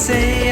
say